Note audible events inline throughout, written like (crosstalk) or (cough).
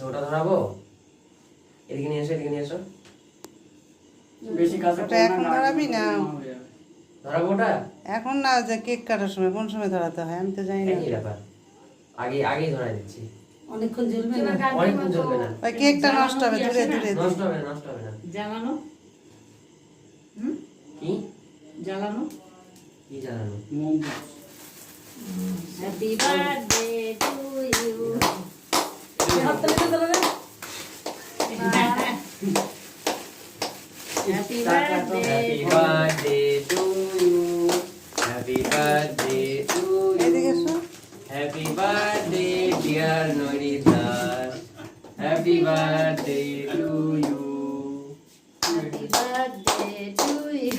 আচ্ছা ওটা ধরাবো? এদিকে নিয়ে এসো এদিকে নিয়ে এসো। বেশি কাছে ওটা এখন ধরাবি না? ধরাবো ওটা? এখন না যে কেক কাটার সময় কোন সময় ধরাতে হয়? আমি তো জানি না। একই ব্যাপার। আগে আগেই ধরাই দিচ্ছি। অনেকক্ষণ জ্বলবে না? অনেকক্ষণ চলবে না। ওই কেকটা নষ্ট হবে দূরে দূরে নষ্ট হবে নষ্ট হবে না। জ্বালানো? হুম? কি? জ্বালানো? কি জানানো হ্যাপি বার্থডে টু ইউ হাততালি দিয়ে দাও রে। Happy happy birthday birthday to you happy birthday to এদিকে ইউ এসো happy birthday dear Norita happy birthday to you happy birthday to you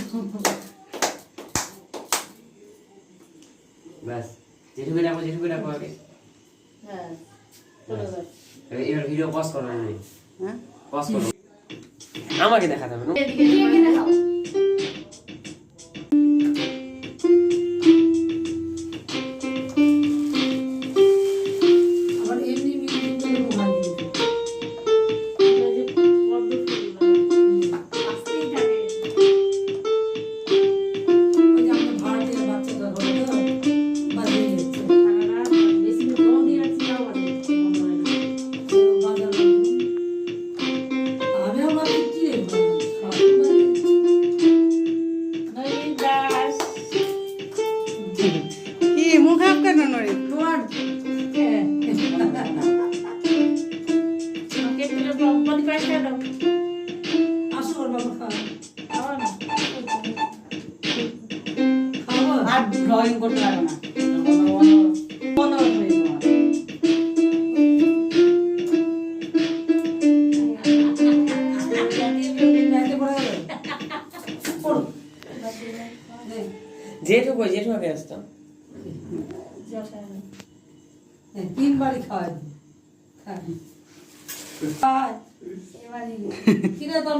বাস যেটুকু ডাকো এবার। এবার- ভিডিও পজ করো না হ্যাঁ? পজ করো। আমাকে দেখাতে হবে না? ড্রয়িং করতে পারবে না। নে, যেটুকু যেটুকু আগে আসতাম নে, তিনবারই খাওয়াই দিই। খাই। খাই। কিরে তোর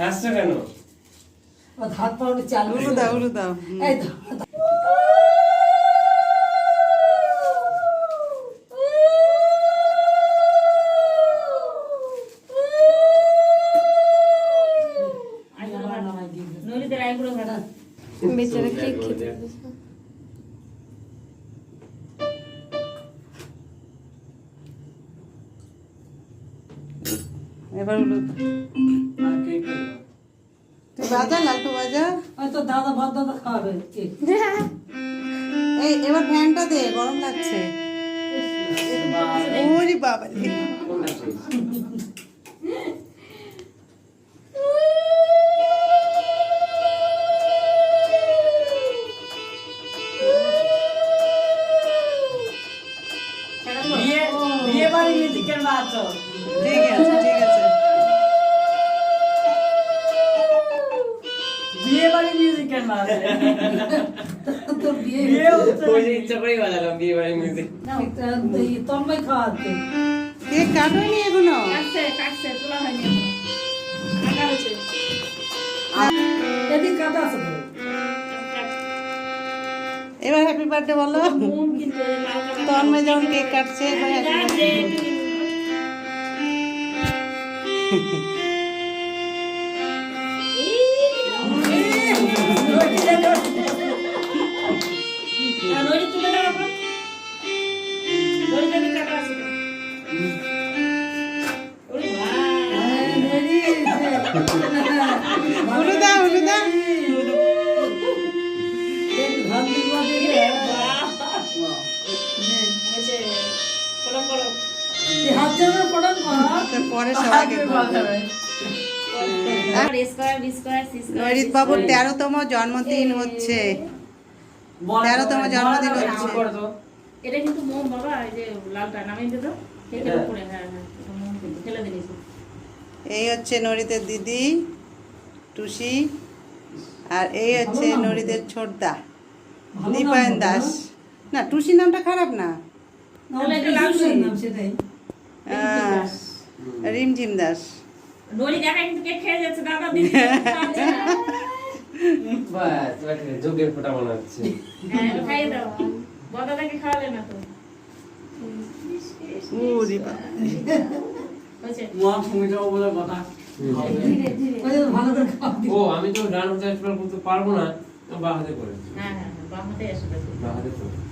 আসছে কেন? হাত পা উঠে চালু দাও দাও। এই ধর, ধর। নামাই, নামাই দিয়ে দে। নইলে আইগুলো ভাড়া বেচারা কেক খেতে এবার উলু বাজা লালটু বাজা? ওই তো দাদা ভাত দাদা খাওয়াবে (laughs) এই এবার ফ্যানটা দে গরম লাগছে। ওরে বাবা বিয়ে বাড়ি মিউজিকের বাজো ঠিক ঠিক আছে। বাড়ি মিউজিকের বাজে তোর বিয়ে হচ্ছে ওই যে ইচ্ছা করেই বাজালাম বিয়ে বাড়ির মিউজিক এই তন্ময় খাওয়াতে কেক কাটোনি এগুলো কাটছে কাটছে তোলা হয়নি। কাটা হয়েছে এদিকে কাটা আছে তো। এবার হ্যাপি বার্থডে বলো কাটা তন্ময় যখন কেক কাটছে এবার happy birthday পরে সবাইকে বাবুর তেরোতম জন্মদিন হচ্ছে। তেরোতম জন্মদিন হচ্ছে। এটা কিন্তু মোম বাবা এই যে লালটা নামিয়ে দে তো এই এটা? উপরে হ্যাঁ হ্যাঁ কিন্তু ফেলে এই হচ্ছে নরিতের দিদি টুসি আর এই হচ্ছে নরিতের ছোটদা দীপায়ন দাস। না টুসি নামটা খারাপ না। রিমঝিম দাস। হ্যাঁ খাওয়ালে না তো। (laughs) বলে কথা। ও আমি তো ডান হাতে করতে পারব না বা হাতে করে হ্যাঁ হ্যাঁ হ্যাঁ, বাম হাতে এসে বা হাতে করে